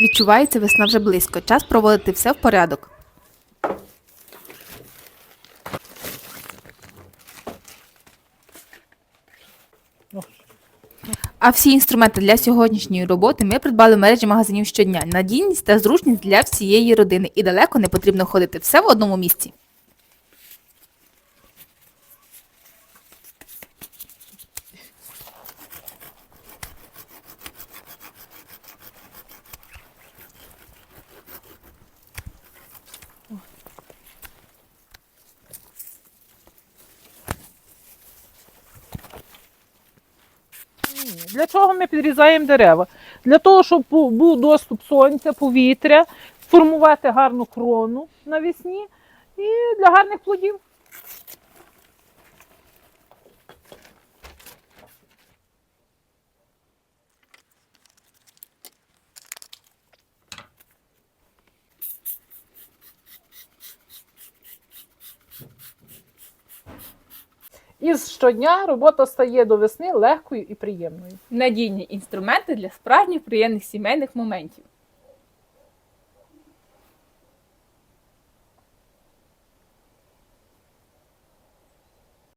Відчувається весна вже близько. Час проводити все в порядок. А всі інструменти для сьогоднішньої роботи ми придбали в мережі магазинів щодня. Надійність та зручність для всієї родини. І далеко не потрібно ходити. Все в одному місці. Для чого ми підрізаємо дерева? Для того, щоб був доступ сонця, повітря, формувати гарну крону навесні і для гарних плодів. І щодня робота стає до весни легкою і приємною. Надійні інструменти для справжніх приємних сімейних моментів.